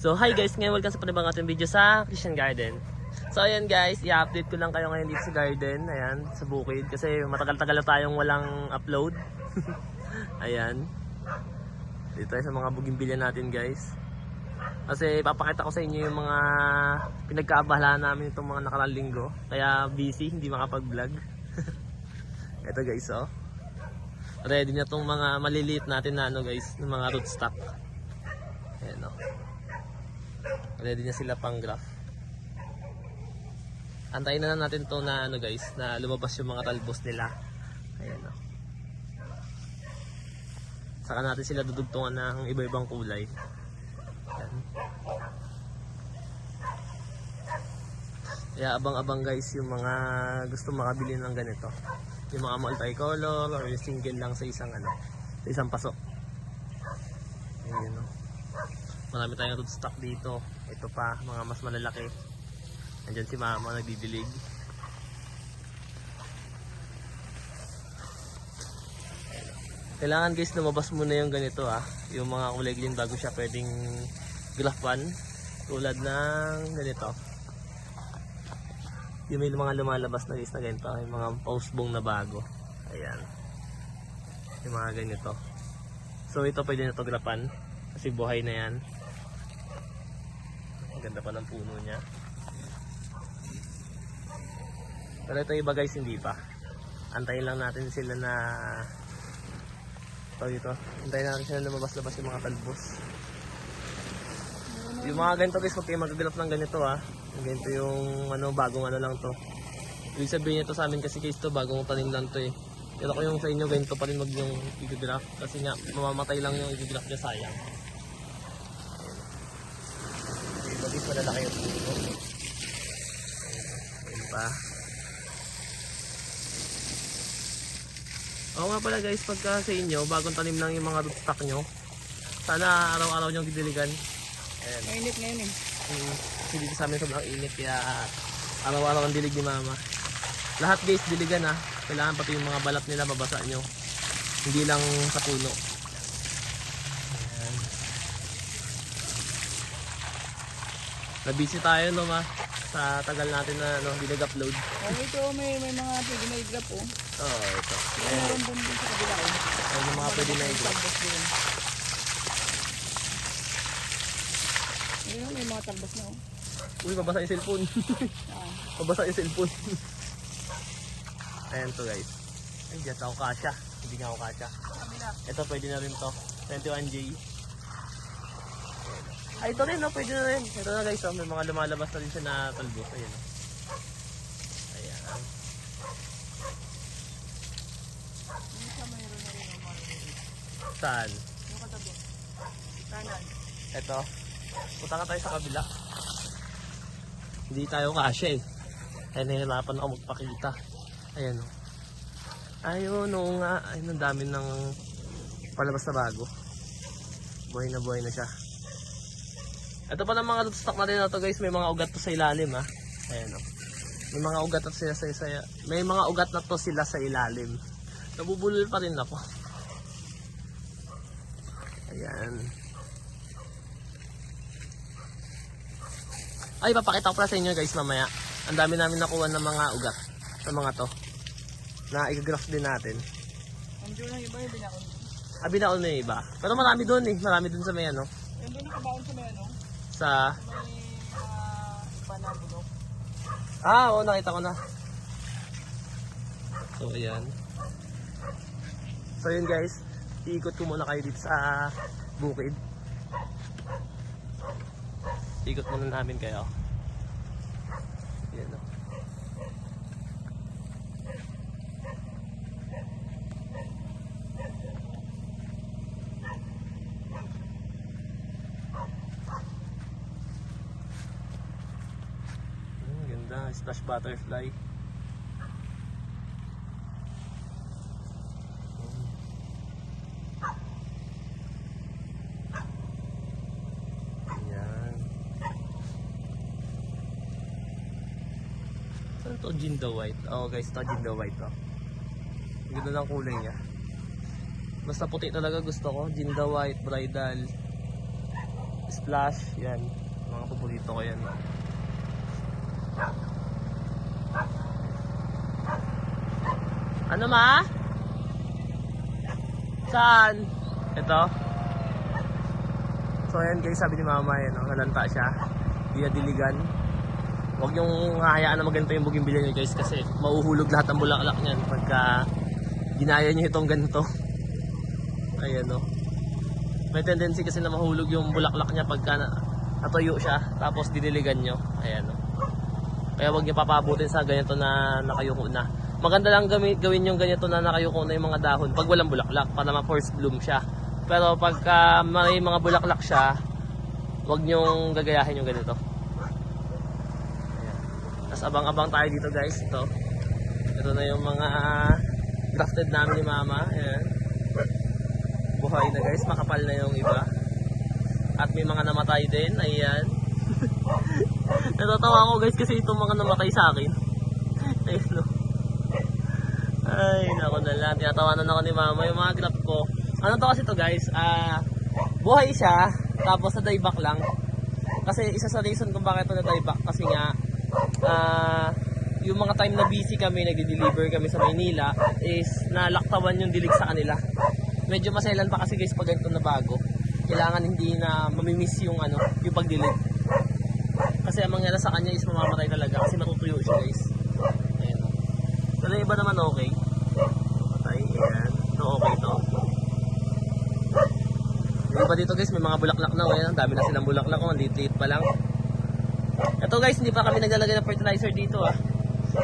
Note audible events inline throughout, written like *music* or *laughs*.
So hi guys, ngayon welcome sa panibang ating video sa Christian Garden. So ayan guys, i-update ko lang kayo ngayon dito sa garden, ayan, sa bukid. Kasi matagal-tagal na tayong walang upload. *laughs* ayan. Dito tayo sa mga bugimbilya natin guys. Kasi papakita ko sa inyo yung mga pinagkaabalaan namin itong mga nakaraang linggo. Kaya busy, hindi makapag-vlog. *laughs* Ito guys oh. Ready na tong mga maliliit natin na ano guys, ng mga rootstock. Ayan oh. Ready na sila pang graph. Antayin na natin to na ano guys, na lumabas yung mga talbos nila. Ayan oh. Saka natin sila dudugtungan ng iba-ibang kulay. Ayan. Kaya abang-abang guys yung mga gusto makabili ng ganito. Yung mga multicolor or yung single lang sa isang ano, sa isang pasok. Ayan oh. Marami tayong rootstock dito. Ito pa, mga mas malalaki. Andyan si mama nagdidilig. Kailangan guys lumabas muna yung ganito ah. Yung mga kulay green bago siya pwedeng grafan. Tulad ng ganito. Yung may mga lumalabas na guys na ganito. Yung mga pausbong na bago. Ayan. Yung mga ganito. So ito pwede na to grapan. Kasi buhay na yan. Ganda pa ng puno niya. Pero ito iba guys hindi pa. Antayin lang natin sila na ito dito. Antayin natin sila lumabas-labas yung mga talbos. Yung mga ganito guys, huwag kayo magagalap ng ganito ah. Yung ganito yung ano, bagong ano lang to. Ibig sabihin nito sa amin kasi guys to, bagong tanim lang to eh. Pero ko yung sa inyo ganito pa rin mag yung i-graph kasi nga mamamatay lang yung i-graph niya sayang. Iba guys, malalaki yung puno. Ayun pa. Oo nga pala guys, pagka sa inyo, bagong tanim lang yung mga rootstock nyo. Sana araw-araw nyo didiligan. Ayan. Mainit ngayon eh. Mm, kasi dito sa amin sobrang init kaya araw-araw ang dilig ni mama. Lahat guys diligan ha. Kailangan pati yung mga balat nila mabasa nyo. Hindi lang sa puno. Nabisi tayo no ma. Sa tagal natin na no, hindi nag-upload. Oh, ito may may mga pwede na i-grab oh. Oo, oh, ito. May meron din din sa kabila oh. Ayan yung mga pwede na i-grab. Ayun, may mga talbos na oh. Uy, mabasa yung cellphone. Ah, *laughs* mabasa yung cellphone. Ayan to guys. Ay, dyan ako kasha. Hindi nga ako kabila. Ito pwede na rin to. 21J. Ay, ito rin, no? pwede na rin. Ito na guys, oh, may mga lumalabas na rin siya na talbos. Ayan. oh. Ayan. Oh. Saan? Yung katabi. Kanan. Ito. Punta ka tayo sa kabila. Hindi tayo kasya eh. Ay, nahihirapan ako magpakita. Ayan o. Ayun, oo nga. Ayun, ang dami ng palabas na bago. Buhay na buhay na siya. Ito pa ng mga rootstock natin na to guys. May mga ugat to sa ilalim ha. Ayan o. May mga ugat na sila sa, sa may mga ugat na to sila sa ilalim. Nabubulol pa rin ako. Ayan. Ay, papakita ko pala sa inyo guys mamaya. Ang dami namin nakuha ng mga ugat sa mga to. Na i-graph din natin. Ang doon ang iba yung binakon. Ah, binaon na yung iba. Pero marami doon eh. Marami doon sa may ano. Yung doon nakabaon sa may ano. Sa... May mga panabulok. Ah, oo, nakita ko na. So, ayan. So, yun guys. Iikot ko muna kayo dito sa bukid. Ikot muna namin kayo. Yan o. Ganda. Splash butterfly. Ayan. To? Jinda white. Oo guys, ito Jinda white to. Ang ganda ng kulay niya. Basta puti talaga gusto ko. Jinda white, bridal. splash, yan. Mga paborito ko yan. Ano ma? Saan? Ito? So ayan guys, sabi ni mama yan, oh, nalanta siya. Di diligan. Huwag yung hahayaan na maganito yung bugimbilya niyo guys kasi mauhulog lahat ng bulaklak niyan pagka ginaya niyo itong ganito. Ayan o. May tendency kasi na mahulog yung bulaklak niya pagka na, natuyo siya tapos didiligan nyo. Ayan o. Kaya huwag niyo papabutin sa ganito na nakayuko na. Maganda lang gawin, gawin yung ganito na nakayuko na yung mga dahon pag walang bulaklak para ma-force bloom siya. Pero pagka may mga bulaklak siya, huwag niyong gagayahin yung ganito. Tapos abang-abang tayo dito guys. Ito. Ito na yung mga grafted namin ni mama. Ayan. Buhay na guys. Makapal na yung iba. At may mga namatay din. Ayan. *laughs* Natatawa ako guys kasi itong mga namatay sa akin. Ayun no. Ay, nako na lang. Tinatawanan ako ni mama yung mga graph ko. Ano to kasi to guys? Ah, buhay siya. Tapos na dieback lang. Kasi isa sa reason kung bakit ito na dieback kasi nga ah yung mga time na busy kami, nagde-deliver kami sa Maynila is nalaktawan yung dilig sa kanila. Medyo maselan pa kasi guys pag ganito na bago. Kailangan hindi na mamimiss yung ano, yung pagdilig. Kasi ang mangyari sa kanya is mamamatay talaga kasi matutuyo siya guys. Ayan. Pero iba naman okay. Patay, ayan. Ito okay to. Iba dito guys, may mga bulaklak na. Ayan, ang dami na silang bulaklak. Oh, liit-liit pa lang. Ito guys, hindi pa kami naglalagay ng fertilizer dito ah.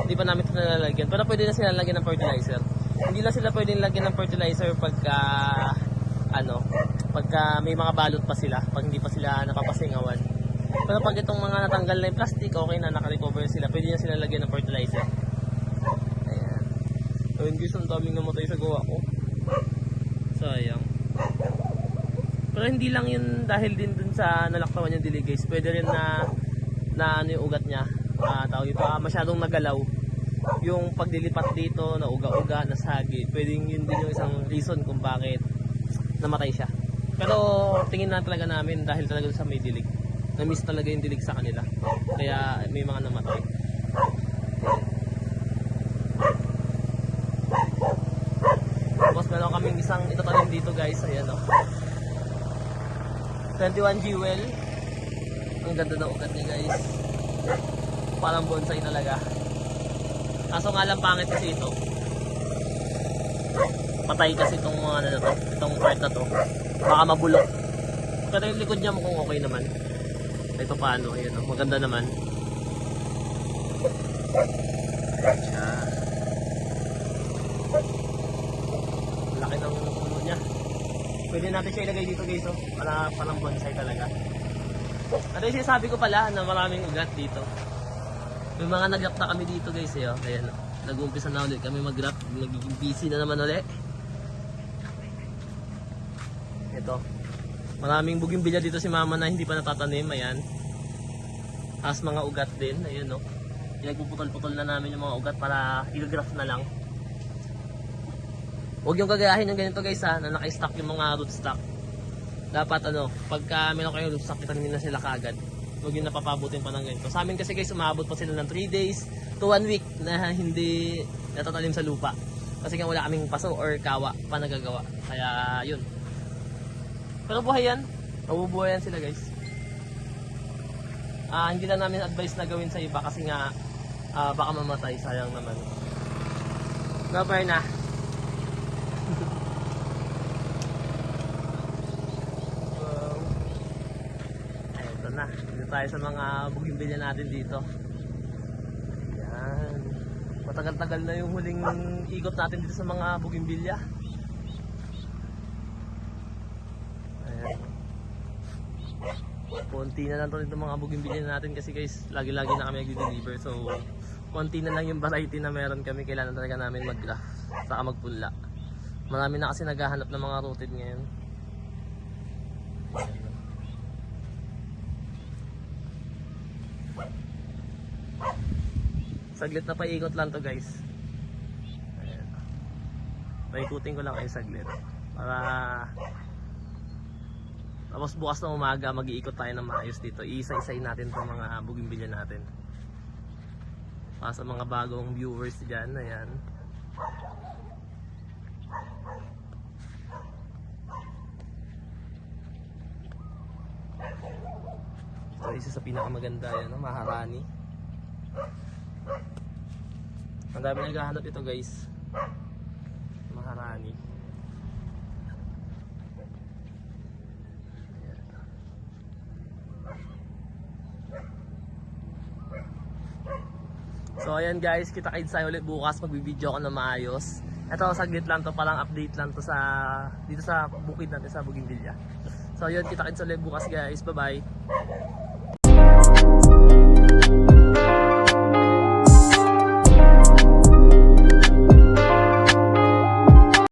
Hindi pa namin ito nalalagyan. Pero pwede na sila lagyan ng fertilizer. Hindi lang sila pwedeng lagyan ng fertilizer pagka ano, pagka may mga balot pa sila, pag hindi pa sila napapasingawan. Pero pag itong mga natanggal na yung plastic, okay na, nakarecover sila. Pwede na sila lagyan ng fertilizer. Ayan. Ayun guys, ang daming namatay sa gawa ko. Sayang. Pero hindi lang yun dahil din dun sa nalaktawan yung dilig guys. Pwede rin na na ano yung ugat niya. Ah, tawag ito, ah, masyadong nagalaw. Yung pagdilipat dito, na uga-uga, nasagi. Pwedeng yun din yung isang reason kung bakit namatay siya. Pero tingin na talaga namin dahil talaga sa may dilig. Na-miss talaga yung dilig sa kanila. Kaya may mga namatay. Tapos meron kaming isang itatanim dito guys. Ayan o. 21 jewel. Ang ganda ng ugat niya guys. Parang bonsai talaga. Kaso nga lang pangit kasi ito. Patay kasi itong mga ano to, itong part na to. Baka mabulok. Pero yung likod niya mukhang okay naman. Ito paano, ayun maganda naman. Siya. Laki ng puno niya. Pwede natin siya ilagay dito guys oh, para parang bonsai talaga. At yung sinasabi ko pala na maraming ugat dito. May mga nag na kami dito guys eh. Oh. Ayan, oh. nag-uumpisa na ulit kami mag-grap. Nagiging busy na naman ulit. Ito. Maraming bugimbilya dito si mama na hindi pa natatanim. Ayan. Tapos mga ugat din. Ayan oh. Pinagpuputol-putol na namin yung mga ugat para i-graph na lang. Huwag yung gagayahin yung ganito guys ha, na naka-stack yung mga rootstock. Dapat ano, pagka meron kayong rootstock, itanim na sila kagad. Huwag yung napapabutin pa ng ganito. Sa amin kasi guys, umabot pa sila ng 3 days to 1 week na hindi natatanim sa lupa. Kasi nga wala kaming paso or kawa pa nagagawa. Kaya yun. Pero buhay yan. Mabubuhay yan sila guys. Ah, hindi lang namin advice na gawin sa iba kasi nga ah, baka mamatay. Sayang naman. Gabay na. Ito na. Dito tayo sa mga bugimbilya natin dito. Yan. Matagal-tagal na yung huling ikot natin dito sa mga bugimbilya. Ayan. Konti na lang to dito mga bugimbilya natin kasi guys, lagi-lagi na kami nag-deliver. So, konti na lang yung variety na meron kami. Kailangan talaga namin mag-graft, saka magpunla. Marami na kasi naghahanap ng mga rooted ngayon. Saglit na paikot lang to guys. Ayan. Paikutin ko lang kayo saglit. Para Tapos bukas na umaga, mag-iikot tayo ng maayos dito. Iisa-isay natin itong mga bugimbilya natin. Para sa mga bagong viewers dyan, ayan. Isa sa pinakamaganda yan, no? Maharani. Ang dami naghahanap ito guys. Maharani. So ayan guys, kita kayo sa ulit bukas magbibideo ako na maayos. Ito saglit lang to, palang update lang to sa dito sa bukid natin sa Bougainvillea. So yun, kita kayo sa ulit bukas guys. Bye-bye. Thank you.